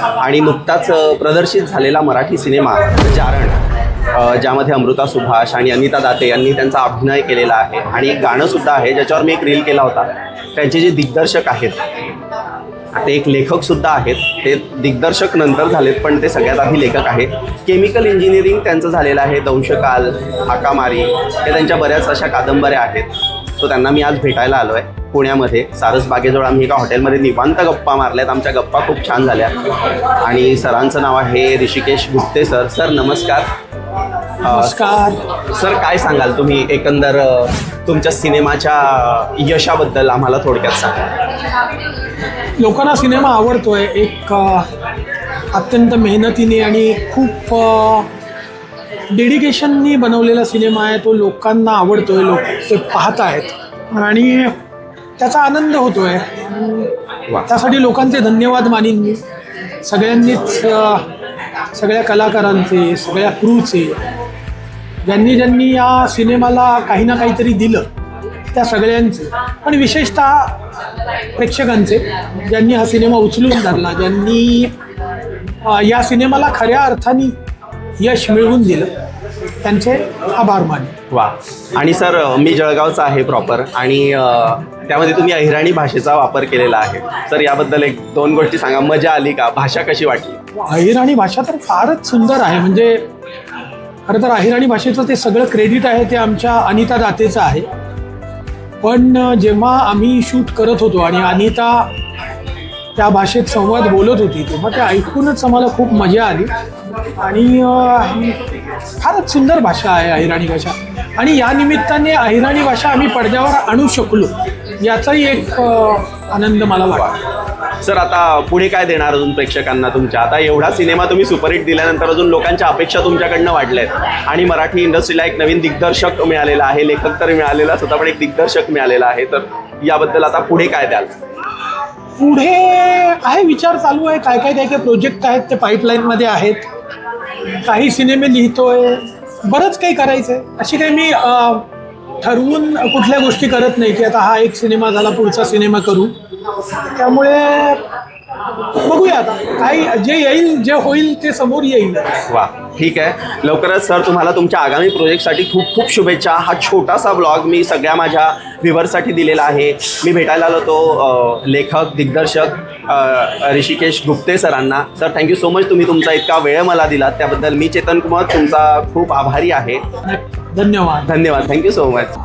आणि नुकताच प्रदर्शित झालेला मराठी सिनेमा जारण ज्यामध्ये अमृता सुभाष आणि अनिता दाते यांनी त्यांचा अभिनय केलेला आहे. आणि एक गाणंसुद्धा आहे ज्याच्यावर मी एक रील केला होता. त्यांचे जे दिग्दर्शक आहेत ते एक लेखकसुद्धा आहेत. ते दिग्दर्शक नंतर झालेत पण ते सगळ्यात आधी लेखक आहेत. केमिकल इंजिनिअरिंग त्यांचं झालेलं आहे दंशकाल हाकामारी हे त्यांच्या बऱ्याच अशा कादंबऱ्या आहेत. सो त्यांना मी आज भेटायला आलो आहे पुण्यामध्ये सारसबागेजवळ आम्ही एका हॉटेलमध्ये निवांत गप्पा मारल्यात. आमच्या गप्पा खूप छान झाल्या आणि सरांचं नाव आहे ऋषिकेश गुप्ते सर. सर नमस्कार. नमस्कार. सर काय सांगाल तुम्ही? एकंदर तुमच्या सिनेमाच्या यशाबद्दल आम्हाला थोडक्यात सांगा. लोकांना सिनेमा आवडतोय. एक अत्यंत मेहनतीने आणि खूप डेडिकेशननी बनवलेला सिनेमा आहे तो लोकांना आवडतोय लोक ते पाहत आहेत आणि त्याचा आनंद होतोय. वा. त्यासाठी लोकांचे धन्यवाद मानीन मी. सगळ्यांनीच सगळ्या कलाकारांचे सगळ्या क्रूचे ज्यांनी ज्यांनी या सिनेमाला काही ना काहीतरी दिलं त्या सगळ्यांचे. पण विशेषतः प्रेक्षकांचे ज्यांनी हा सिनेमा उचलून धरला ज्यांनी या सिनेमाला खऱ्या अर्थाने यश मिळवून दिलं. त्यांचे आभार माने वा. आणि सर मी जळगावचा आहे प्रॉपर आणि त्यामध्ये तुम्ही अहिराणी भाषेचा वापर केलेला आहे. सर याबद्दल एक दोन गोष्टी सांगा. मजा आली का? भाषा कशी वाटली? अहिराणी भाषा तर फारच सुंदर आहे. म्हणजे खरं तर अहिराणी भाषेचं ते सगळं क्रेडिट आहे ते आमच्या अनिता दातेचं आहे. पण जेव्हा आम्ही शूट करत होतो आणि अनिता त्या भाषेत संवाद बोलत होती तेव्हा ते ऐकूनच आम्हाला खूप मजा आली. आणि फारच सुंदर भाषा आहे अहिराणी भाषा. आणि या निमित्ताने अहिराणी भाषा आम्ही पडद्यावर आणू शकलो याचाही एक आनंद मला वाटतो. सर आता पुढे काय देणार अजून प्रेक्षकांना तुमच्या? आता एवढा सिनेमा तुम्ही सुपरहिट दिल्यानंतर अजून लोकांच्या अपेक्षा तुमच्याकडनं वाढल्या आहेत आणि मराठी इंडस्ट्रीला एक नवीन दिग्दर्शक मिळालेला आहे लेखक तर मिळालेलाच होता पण एक दिग्दर्शक मिळालेला आहे. तर याबद्दल आता पुढे काय द्याल? पुढे आहे विचार चालू आहे काय काय काय काय प्रोजेक्ट आहेत ते पाईपलाईनमध्ये आहेत. काही सिनेमे लिहितोय बरंच काही करायचं आहे अशी काही मी ठरवून कुठल्या गोष्टी करत नाही की आता हा एक सिनेमा झाला पुढचा सिनेमा करू. त्यामुळे बघूया आता. काही जे येईल जे होईल ते समोर येईल. वा ठीक आहे. लवकरच सर तुम्हाला तुमच्या आगामी प्रोजेक्टसाठी खूप खूप शुभेच्छा. हा छोटासा ब्लॉग मी सगळ्या माझ्या व्ह्युअर्ससाठी दिलेला आहे. मी भेटायला आलो तो लेखक दिग्दर्शक ऋषिकेश गुप्ते सरांना. सर थँक्यू सो मच तुम्ही तुमचा इतका वेळ मला दिलात. त्याबद्दल मी चेतन कुमार तुमचा खूप आभारी आहे. धन्यवाद. धन्यवाद. Thank you so much